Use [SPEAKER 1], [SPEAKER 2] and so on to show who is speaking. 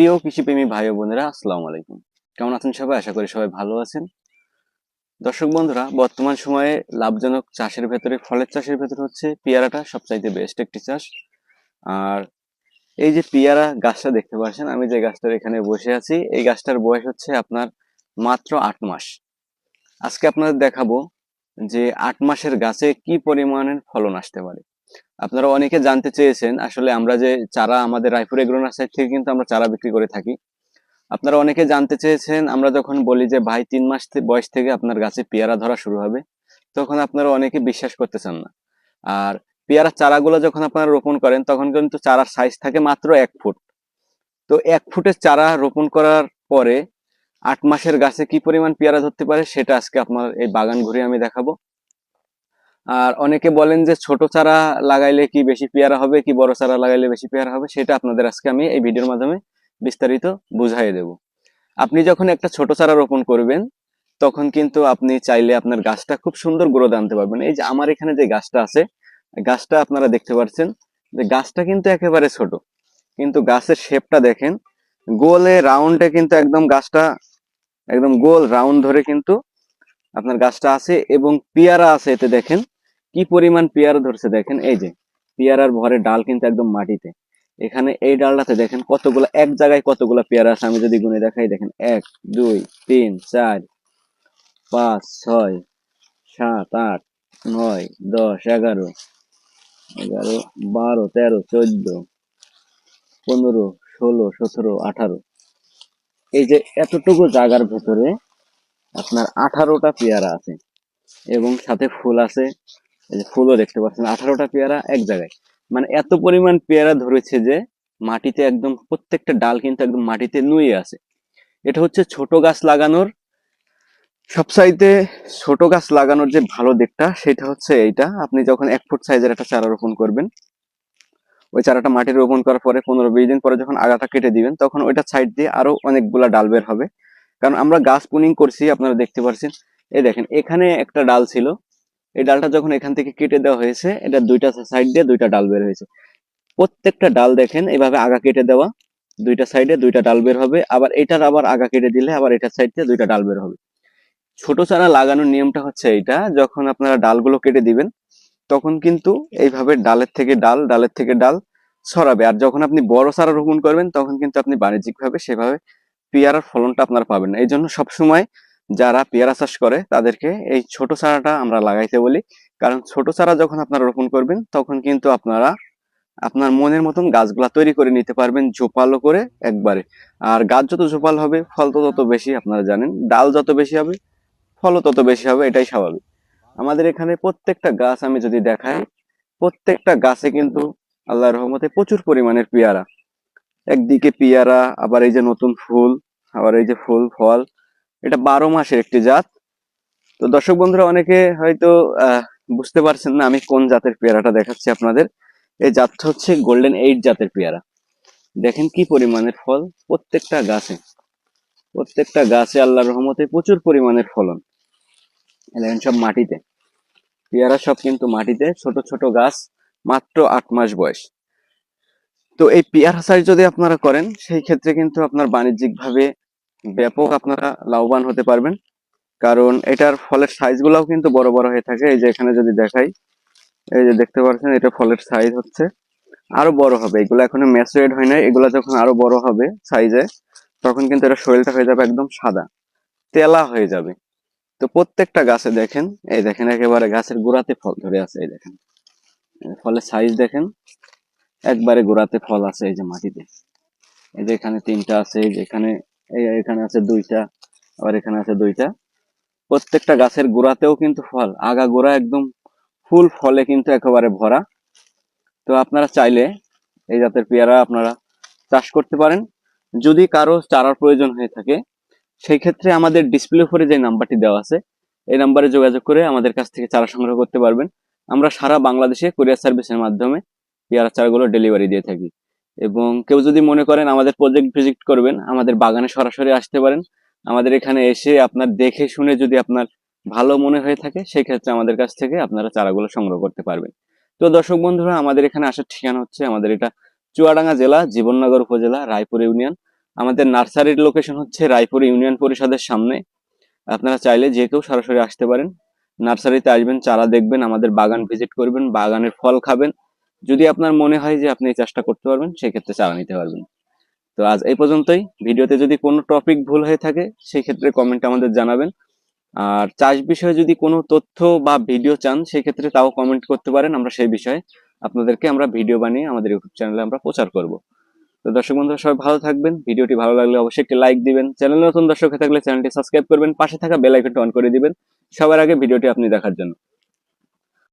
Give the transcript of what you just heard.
[SPEAKER 1] প্রিয় কৃষিপ্রেমী ভাই ও বোনেরা আসসালামু আলাইকুম কেমন আছেন সবাই আশা করি সবাই ভালো আছেন দর্শক বন্ধুরা বর্তমান সময়ে লাভজনক চাষের ভেতরে ফলের চাষের ভেতরে হচ্ছে পেয়ারাটা সবচাইতে বেস্ট একটি চাষ আর এই যে পেয়ারা গাছটা দেখতে পাচ্ছেন আমি যে গাছটার এখানে বসে আছি এই গাছটার বয়স হচ্ছে আপনার মাত্র আট মাস আজকে আপনাদের দেখাবো যে আট মাসের গাছে কি পরিমাণের ফলন আসতে পারে আপনারা অনেকে জানতে চেয়েছেন আসলে আমরা যে চারা আমাদের রায়পুর এগ্রোনার সাইড থেকে কিন্তু আমরা চারা বিক্রি করে থাকি আপনারা অনেকে জানতে চেয়েছেন আমরা যখন বলি যে ভাই তিন মাস বয়স থেকে আপনার গাছে পেয়ারা ধরা শুরু হবে তখন আপনারা অনেকে বিশ্বাস করতে চান না আর পেয়ারা চারাগুলো যখন আপনারা রোপণ করেন তখন কিন্তু চারার সাইজ থাকে মাত্র এক ফুট তো এক ফুটের চারা রোপণ করার পরে আট মাসের গাছে কি পরিমাণ পেয়ারা ধরতে পারে সেটা আজকে আপনার এই বাগান ঘুরে আমি দেখাবো আর অনেকে বলেন যে ছোট চারা লাগাইলে কি বেশি পেয়ারা হবে কি বড় চারা লাগাইলে বেশি পেয়ারা হবে সেটা আপনাদের আজকে আমি এই ভিডিওর মাধ্যমে বিস্তারিত বুঝাই দেব আপনি যখন একটা ছোট চারা রোপণ করবেন তখন কিন্তু আপনি চাইলে আপনার গাছটা খুব সুন্দর গ্রোথ আনতে পারবেন এই যে আমার এখানে যে গাছটা আছে গাছটা আপনারা দেখতে পাচ্ছেন যে গাছটা কিন্তু একেবারে ছোট কিন্তু গাছের শেপটা দেখেন গোলে রাউন্ডে কিন্তু একদম গাছটা একদম গোল রাউন্ড ধরে কিন্তু আপনার গাছটা আছে এবং পেয়ারা আছে এতে দেখেন কি পরিমাণ পেয়ারা ধরছে দেখেন এই যে পেয়ারার ভরে ডাল কিন্তু একদম মাটিতে এখানে এই ডালটাতে দেখেন কতগুলো এক জায়গায় কতগুলো পেয়ারা আছে আমি যদি গুনে দেখাই দেখেন এক দুই তিন চার পাঁচ ছয় সাত আট নয় দশ এগারো এগারো বারো তেরো চোদ্দ পনেরো ষোলো সতেরো আঠারো এই যে এতটুকু জায়গার ভেতরে আপনার আঠারোটা পেয়ারা আছে এবং সাথে ফুল আছে ফুলও দেখতে পাচ্ছেন আঠারোটা পেয়ারা এক জায়গায় মানে এত পরিমাণ পেয়ারা ধরেছে যে মাটিতে একদম প্রত্যেকটা ডাল কিন্তু একদম মাটিতে নুয়ে আছে এটা হচ্ছে ছোট গাছ লাগানোর সবসাইতে ছোট গাছ লাগানোর যে ভালো দিকটা সেটা হচ্ছে এইটা আপনি যখন এক ফুট সাইজের একটা চারা রোপণ করবেন ওই চারাটা মাটি রোপণ করার পরে পনেরো বিশ দিন পরে যখন আগাটা কেটে দিবেন তখন ওইটা সাইড দিয়ে আরো অনেকগুলা ডাল বের হবে কারণ আমরা গাছ পুনিং করছি আপনারা দেখতে পাচ্ছেন এই দেখেন এখানে একটা ডাল ছিল এই ডালটা যখন এখান থেকে কেটে দেওয়া হয়েছে এটা দুইটা সাইড দিয়ে দুইটা ডাল বের হয়েছে প্রত্যেকটা ডাল দেখেন এভাবে আগা কেটে দেওয়া দুইটা সাইডে দুইটা ডাল বের হবে আবার এটার আবার আগা কেটে দিলে আবার এটার সাইড দিয়ে দুইটা ডাল বের হবে ছোট চারা লাগানোর নিয়মটা হচ্ছে এইটা যখন আপনারা ডালগুলো কেটে দিবেন তখন কিন্তু এইভাবে ডালের থেকে ডাল ডালের থেকে ডাল সরাবে আর যখন আপনি বড় চারা রোপণ করবেন তখন কিন্তু আপনি বাণিজ্যিকভাবে সেভাবে পেয়ারার ফলনটা আপনারা পাবেন না এই জন্য সবসময় যারা পেয়ারা চাষ করে তাদেরকে এই ছোট চারাটা আমরা লাগাইতে বলি কারণ ছোট চারা যখন আপনারা রোপণ করবেন তখন কিন্তু আপনারা আপনার মনের মতন গাছগুলা তৈরি করে নিতে পারবেন ঝোপালো করে একবারে আর গাছ যত ঝোপাল হবে ফল তো তত বেশি আপনারা জানেন ডাল যত বেশি হবে ফলও তত বেশি হবে এটাই স্বাভাবিক আমাদের এখানে প্রত্যেকটা গাছ আমি যদি দেখাই প্রত্যেকটা গাছে কিন্তু আল্লাহ রহমতে প্রচুর পরিমাণের পেয়ারা একদিকে পিয়ারা আবার এই যে নতুন ফুল আবার এই যে ফুল ফল এটা বারো মাসের একটি জাত তো দর্শক বন্ধুরা অনেকে হয়তো বুঝতে পারছেন না আমি কোন জাতের পেয়ারাটা দেখাচ্ছি আপনাদের এই জাতটা হচ্ছে গোল্ডেন এইট জাতের পেয়ারা দেখেন কি পরিমাণের ফল প্রত্যেকটা গাছে প্রত্যেকটা গাছে আল্লাহ রহমতে প্রচুর পরিমাণের ফলন দেখেন সব মাটিতে পেয়ারা সব কিন্তু মাটিতে ছোট ছোট গাছ মাত্র আট মাস বয়স তো এই পিয়ার হাসারি যদি আপনারা করেন সেই ক্ষেত্রে কিন্তু আপনার বাণিজ্যিকভাবে ব্যাপক আপনারা লাভবান হতে পারবেন কারণ এটার ফলের সাইজগুলোও কিন্তু বড় বড় হয়ে থাকে এই যে এখানে যদি দেখাই এই যে দেখতে পাচ্ছেন এটা ফলের সাইজ হচ্ছে আরো বড় হবে এগুলো এখনো ম্যাচুরেট হয় না এগুলো যখন আরো বড় হবে সাইজে তখন কিন্তু এটা শরীরটা হয়ে যাবে একদম সাদা তেলা হয়ে যাবে তো প্রত্যেকটা গাছে দেখেন এই দেখেন একেবারে গাছের গোড়াতে ফল ধরে আছে এই দেখেন ফলের সাইজ দেখেন একবারে গোড়াতে ফল আছে এই যে মাটিতে এই যে এখানে তিনটা আছে এই যে এখানে এখানে আছে দুইটা আবার এখানে আছে দুইটা প্রত্যেকটা গাছের গোড়াতেও কিন্তু ফল আগা গোড়া একদম ফুল ফলে কিন্তু একেবারে ভরা তো আপনারা চাইলে এই জাতের পেয়ারা আপনারা চাষ করতে পারেন যদি কারো চারার প্রয়োজন হয়ে থাকে সেই ক্ষেত্রে আমাদের ডিসপ্লে উপরে যে নাম্বারটি দেওয়া আছে এই নাম্বারে যোগাযোগ করে আমাদের কাছ থেকে চারা সংগ্রহ করতে পারবেন আমরা সারা বাংলাদেশে কোরিয়ার সার্ভিসের মাধ্যমে পেয়ারা গুলো ডেলিভারি দিয়ে থাকি এবং কেউ যদি মনে করেন আমাদের প্রজেক্ট ভিজিট করবেন আমাদের বাগানে সরাসরি আসতে পারেন আমাদের এখানে এসে আপনার দেখে শুনে যদি আপনার ভালো মনে হয়ে থাকে সেই ক্ষেত্রে আমাদের কাছ থেকে আপনারা চারাগুলো সংগ্রহ করতে পারবেন তো দর্শক বন্ধুরা আমাদের এখানে আসার ঠিকানা হচ্ছে আমাদের এটা চুয়াডাঙ্গা জেলা জীবননগর উপজেলা রায়পুর ইউনিয়ন আমাদের নার্সারির লোকেশন হচ্ছে রায়পুর ইউনিয়ন পরিষদের সামনে আপনারা চাইলে যে কেউ সরাসরি আসতে পারেন নার্সারিতে আসবেন চারা দেখবেন আমাদের বাগান ভিজিট করবেন বাগানের ফল খাবেন যদি আপনার মনে হয় যে আপনি এই চাষটা করতে পারবেন সেক্ষেত্রে চালা নিতে পারবেন তো আজ এই পর্যন্তই ভিডিওতে যদি কোনো টপিক ভুল হয়ে থাকে সেক্ষেত্রে কমেন্টে আমাদের জানাবেন আর চাষ বিষয়ে যদি কোনো তথ্য বা ভিডিও চান সেক্ষেত্রে তাও কমেন্ট করতে পারেন আমরা সেই বিষয়ে আপনাদেরকে আমরা ভিডিও বানিয়ে আমাদের ইউটিউব চ্যানেলে আমরা প্রচার করব তো দর্শক বন্ধুরা সবাই ভালো থাকবেন ভিডিওটি ভালো লাগলে অবশ্যই একটি লাইক দিবেন চ্যানেল নতুন দর্শক হয়ে থাকলে চ্যানেলটি সাবস্ক্রাইব করবেন পাশে থাকা বেল আইকনটা অন করে দিবেন সবার আগে ভিডিওটি আপনি দেখার জন্য